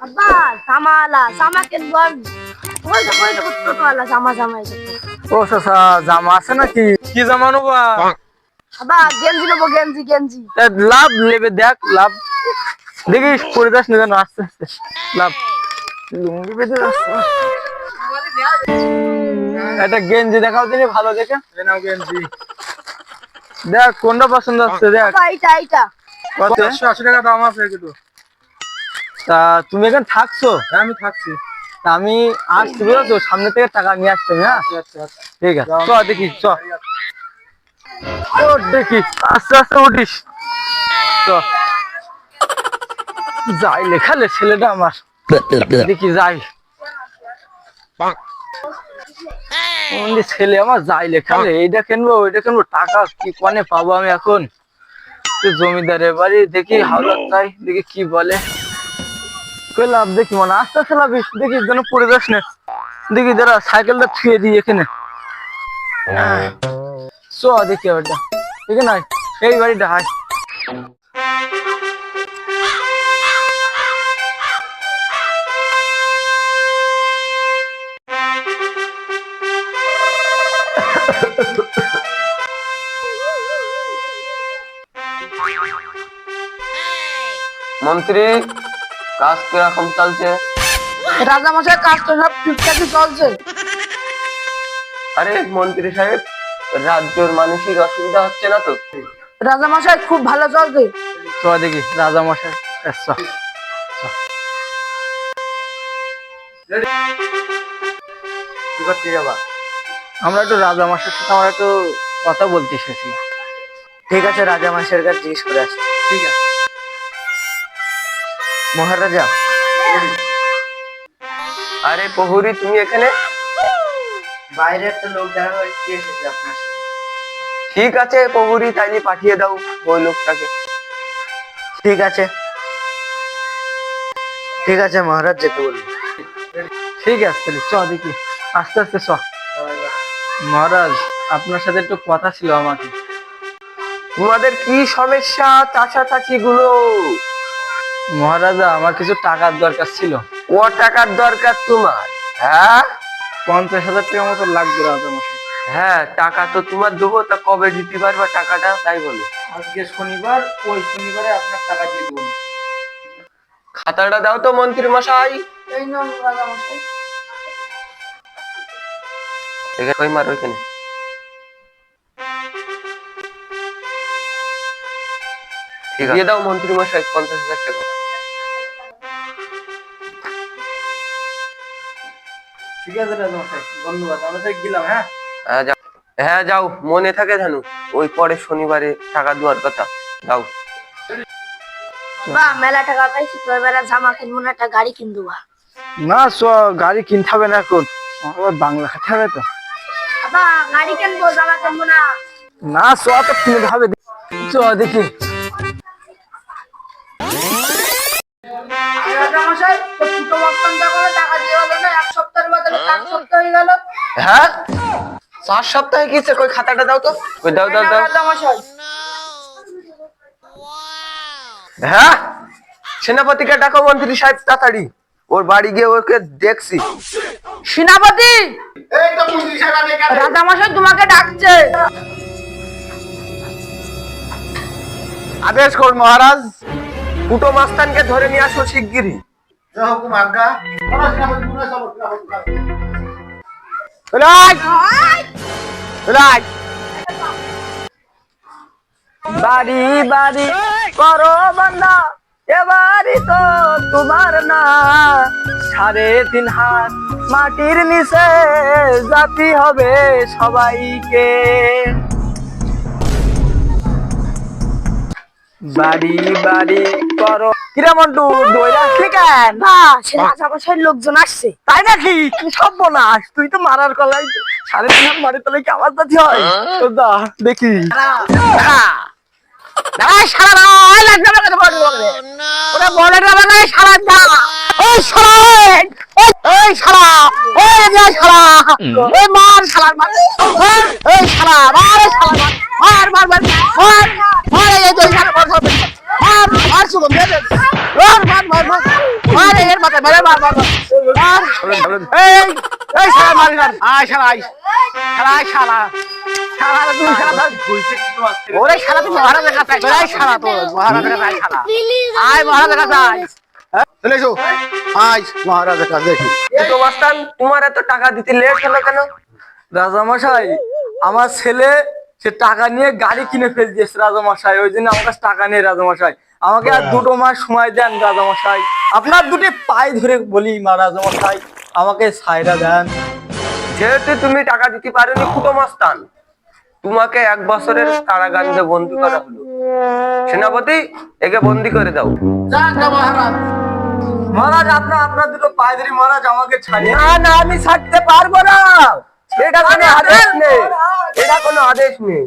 আব্বা সামালা সামা কিনবো আমি। ওই তো ওই তো টোটোওয়ালা সামা সামাই ও চাচা জামা আছে নাকি? কি জামা নেবা? আব্বা গেঞ্জি নেব গেঞ্জি গেঞ্জি। লাভ নেবে দেখ লাভ। দেখিস পরে যাস না যেন আস্তে আস্তে লাভ। লুঙ্গি বেঁধে একটা গেঞ্জি দেখাও তিনি ভালো দেখে। নাও গেঞ্জি। দেখ কোনটা পছন্দ হচ্ছে দেখ। এইটা এইটা। কত? টাকা দাম আছে কিন্তু তা তুমি এখানে থাকছো? হ্যাঁ আমি থাকছি। তা আমি আসছি বুঝছ সামনে থেকে টাকা নিয়ে আসছি আমি, হ্যাঁ? আচ্ছা আচ্ছা আচ্ছা। ঠিক আছে চ দেখি চ দেখি আস্তে আস্তে উঠিস। চ যাই লেখালে ছেলেটা আমার। দেখি যাই। ছেলে আমার যাই লেখালে এইটা কিনবো ওইটা কিনবো টাকা কি কনে পাবো আমি এখন? জমিদারের বাড়ি দেখি হাওলাত তাই দেখি কি বলে। কই লাভ দেখি মানে আস্তে আস্তে লাভিস দেখি যেন পড়ে যাস না দেখি দাঁড়া সাইকেলটা ছুঁয়ে দিই এখানে। চ দেখি ওটা এখানে আয়। এই বাড়িটা হাই মন্ত্রী? কাজ কীরকম চলছে? রাজা মশাই কাজ তো সব ঠিকঠাকই চলছে। আরে মন্ত্রী সাহেব রাজ্যের মানুষের অসুবিধা হচ্ছে না তো? রাজা মশাই খুব ভালো চলছে। চ। দেখি রাজা মশাই আমরা একটু রাজা মশাইয়ের সাথে আমরা একটু কথা বলতে এসেছি। ঠিক আছে রাজা মাসের কাছে জিজ্ঞেস করে আসছি ঠিক আছে। মহারাজা। আরে প্রহরী তুমি এখানে? বাইরে একটা লোক এসেছে আপনার ঠিক আছে প্রহরী তাইলে পাঠিয়ে দাও ওই লোকটাকে। ঠিক আছে। ঠিক আছে মহারাজ যেতে বলুন। ঠিক আছে চ দেখি। আস্তে আস্তে চ। মহারাজ আপনার সাথে একটু কথা ছিল আমাকে। তোমাদের কি সমস্যা চাষাচাষি গুলো মহারাজা আমার কিছু টাকার দরকার ছিল। ক টাকার দরকার তোমার? হ্যাঁ? পঞ্চাশ হাজার টাকা মতো লাগবে রাজা মশাই। হ্যাঁ টাকা তো তোমার দেবো তা কবে দিতে পারবা টাকাটা? তাই বলো। আজকে শনিবার ওই শনিবারে আপনার টাকা দিয়ে দেবো। খাতাটা দাও তো মন্ত্রী মশাই। এই নাও রাজা মশাই। এখানে কই মারো এখানে দিয়ে দাও মন্ত্রী মশাই পঞ্চাশ হাজার টাকা। ঠিক আছে ধন্যবাদ আমরা গেলাম হ্যাঁ? হ্যাঁ যাও। হ্যাঁ মনে থাকে জানো ওই পরে শনিবারে টাকা দেওয়ার কথা। যাও। বা মেলা টাকা পাইছি তো এবারে জামা কিনবো না একটা গাড়ি কিনবো না চ গাড়ি কিনতে হবে না এখন। আমার বাংলা খেতে হবে তো। গাড়ি কিনবো জামা কিনবো না। না চ তো কিনতে হবে চ দেখি। মশাই হ্যাঁ? চার সপ্তাহে কিসে কই খাতাটা দাও তো। কই দাও দাও দাও। হ্যাঁ? সেনাপতিকে ডাকো মন্ত্রী সাহেব তাড়াতাড়ি। ওর বাড়ি গিয়ে ওকে দেখছি। সেনাপতি! রাজা মশাই তোমাকে ডাকছে। আদেশ কর মহারাজ। ফুটো মাস্তানকে ধরে নিয়ে আসো শিগগিরই। রাজ রাজ বাড়ি বাড়ি করো বান্দা এবারই তো তোমার না সাড়ে তিন হাত মাটির নিচে জাতি হবে সবাইকে বাড়ি বাড়ি করো। কিরা মন্টু দইরা কেন? লোকজন আসছে। তাই নাকি? কি সব বলাস তুই তো মারার কলাই। সাড়ে তিন হাত মারে তাহলে কি আমার জাতি হয়? তো দা দেখি। দাঁড়ায় সারা রাত লাগবে আমাকে বড় বলবে ওরা বলে যাবে না সারা যা ওই সারা ওই ওই সারা ওই যে সারা ওই মার সারা মার। মার, ওই সারা মার সারা মার। মার মার মার মার এই যে সারা মার মার মার। মার শুভ দে দে মার মার মার মার মার। এর মাথা মারে মার মার মার। মার। এই এই শালা মারি মার। আয় শালা আয়। শালা আয় শালা। শালা তুই শালা ওরে শালা তুই মহারাজের কাছে আয় শালা তো মহারাজের কাছে আয় শালা। আয় মহারাজের কাছে আয়? চলে এসো। আয় মহারাজের কাছে দেখি। তো মাস্তান তোমার এত টাকা দিতে লেট হলো কেন? রাজামশাই আমার ছেলে সে টাকা নিয়ে গাড়ি কিনে ফেল দিয়েছে রাজামশাই। ওই জন্য আমার কাছে টাকা নেই রাজামশাই। আমাকে আর দুটো মাস সময় দেন রাজামশাই। আপনার দুটি পায়ে ধরে বলি মা রাজামশাই আমাকে সাইরা দেন। যেহেতু তুমি টাকা দিতে পারোনি কুটো মাস্তান তোমাকে এক বছরের কারাগারে বন্দি করা হলো। সেনাপতি একে বন্দি করে দাও। মহারাজ। মহারাজ আপনার আপনার দুটো পায়ে ধরে মহারাজ আমাকে ছাড়িয়ে না না আমি ছাড়তে পারব না। এটা কোনো আদেশ নেই। এটা কোনো আদেশ নেই।